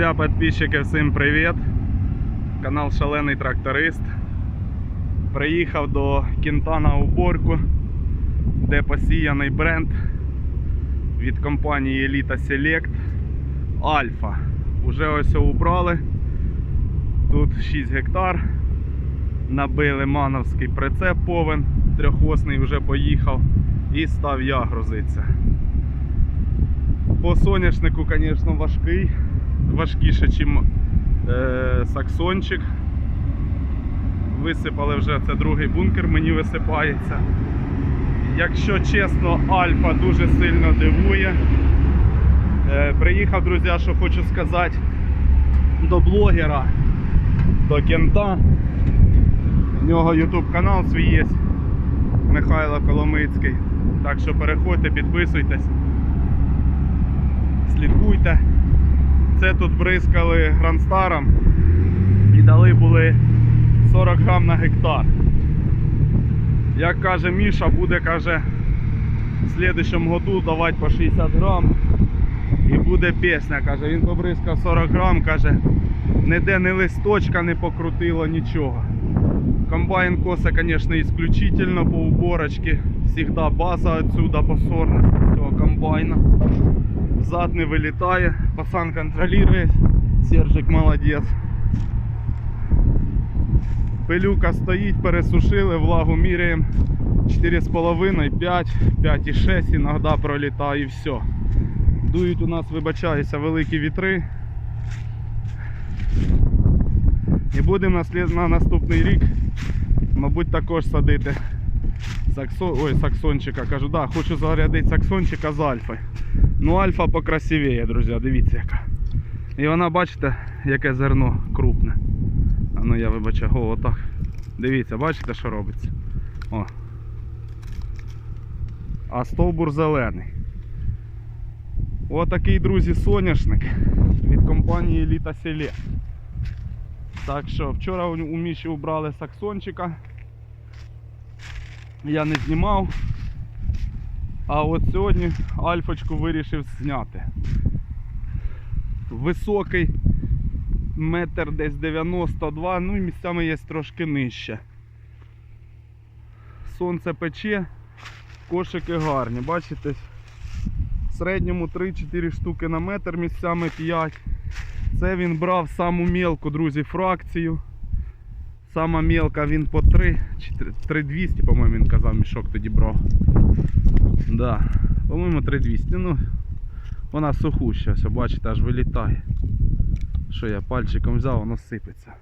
Друзья, подписчики, всім привіт! Канал Шалений Тракторист. Приїхав до кінта на уборку, де посіяний бренд від компанії Elita Select Альфа. Уже ось убрали. Тут 6 гектар. Набили мановський прицеп повен, трьохосний вже поїхав і став я грузитися. По соняшнику, звісно, важкий. Важкіше, ніж е, саксончик. Висипали вже це другий бункер, мені висипається. Якщо чесно, Альфа дуже сильно дивує. Е, приїхав, друзі, що хочу сказати, до блогера, до кента. У нього YouTube канал свій є. Михайло Коломицький. Так що переходьте, підписуйтесь, слідкуйте. Це тут бризкали гранстаром і дали були 40 грам на гектар. Як каже Міша, буде каже в слідчому году давати по 60 грам. І буде пісня, каже, він побризкав 40 грам, каже, ніде не листочка не покрутило, нічого. Комбайн коса, звісно, исключительно по уборочці. Всегда база отсюда по сорності цього комбайна. Зад не вилітає, пацан контролює, Сержик молодець. Пилюка стоїть, пересушили, влагу міряємо 4,5, 5, 5,6, іноді пролітає і все. Дують у нас, вибачаюся, великі вітри. І будемо на, на наступний рік, мабуть, також садити саксо... Ой, саксончика. Кажу, да, хочу зарядити саксончика з альфи. Ну, альфа покрасивіє, друзі, дивіться яка. І вона, бачите, яке зерно крупне. А ну я вибачаю, о, отак. Дивіться, бачите, що робиться? О. А стовбур зелений. Отакий, друзі, соняшник від компанії Elita Select. Так що вчора у Міші убрали саксончика. Я не знімав. А от сьогодні альфочку вирішив зняти. Високий, метр десь 92, ну і місцями є трошки нижче. Сонце пече, кошики гарні, бачите? В середньому 3-4 штуки на метр, місцями 5. Це він брав саму мелку, друзі, фракцію. Сама мелка він по 3, 3200, по-моєму, він казав, мішок тоді брав. Да. По-моєму 3200. Ну, вона сухуща, все, бачите, аж вилітає. Що я пальчиком взяв, воно сипеться.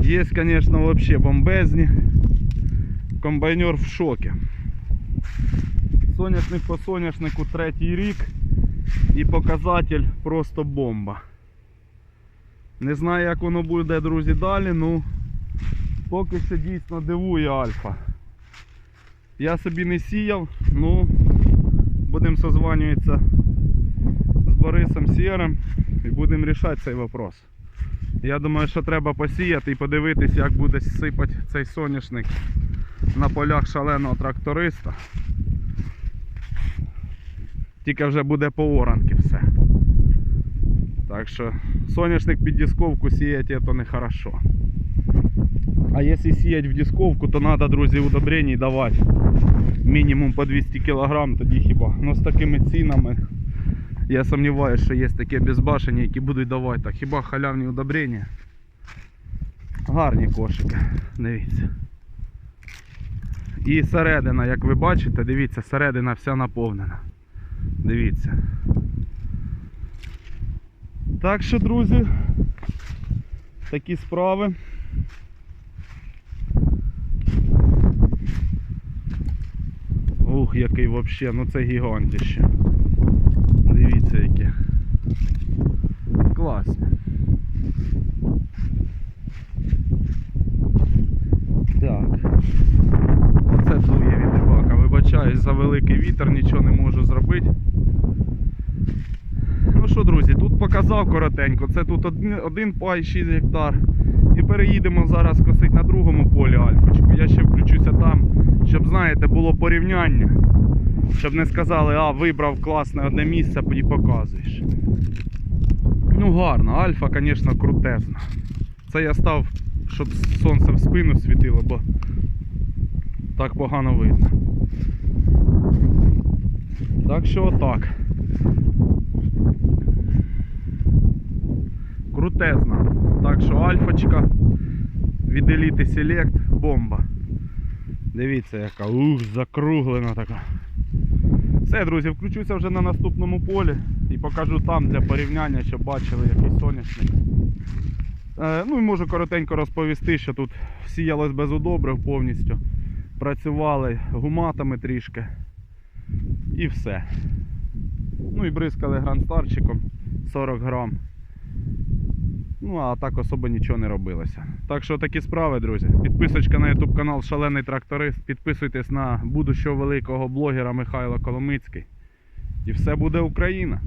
Є, звісно, взагалі бомбезні. Комбайнер в шокі. Соняшник по соняшнику третій рік і показатель просто бомба. Не знаю, як воно буде, друзі, далі, ну поки що дійсно дивує альфа. Я собі не сіяв, ну будемо созванюватися з Борисом Сєром і будемо рішати цей вопрос. Я думаю, що треба посіяти і подивитися, як буде сипати цей соняшник на полях шаленого тракториста. Тільки вже буде по оранки все. Так що соняшник під дисковку сіяти це не хорошо. А якщо сіяти в дисковку, то треба, друзі, удобрений давати мінімум по 200 кг, тоді хіба. Ну з такими цінами я сумніваюся, що є такі безбашені, які будуть давати так. Хіба халявні удобрення. Гарні кошики, дивіться. І середина, як ви бачите, дивіться, середина вся наповнена. Дивіться. Так що, друзі, такі справи. Ух, який вообще, ну це гігантище. Дивіться яке. Класні. Так. Оце дує вітербака. Вибачаюсь за великий вітер, нічого не можу зробити. Ну що, друзі, тут показав коротенько. Це тут один, один пай 6 гектар. І переїдемо зараз косить на другому полі альфочку. Я ще включуся там, знаєте, було порівняння. Щоб не сказали, а вибрав класне одне місце і показуєш. Ну гарно, альфа, звісно, крутезна. Це я став, щоб сонце в спину світило, бо так погано видно. Так що отак. Крутезна. Так що альфочка від Elite Select бомба. Дивіться, яка ух, закруглена така. Все, друзі, включуся вже на наступному полі і покажу там для порівняння, щоб бачили який соняшник. Е, ну і можу коротенько розповісти, що тут сіялось без удобрив повністю. Працювали гуматами трішки. І все. Ну і бризкали гранстарчиком 40 грам. Ну, а так особо нічого не робилося. Так що такі справи, друзі. Підписочка на YouTube канал Шалений Тракторист. Підписуйтесь на будущого великого блогера Михайла Коломицький. І все буде Україна.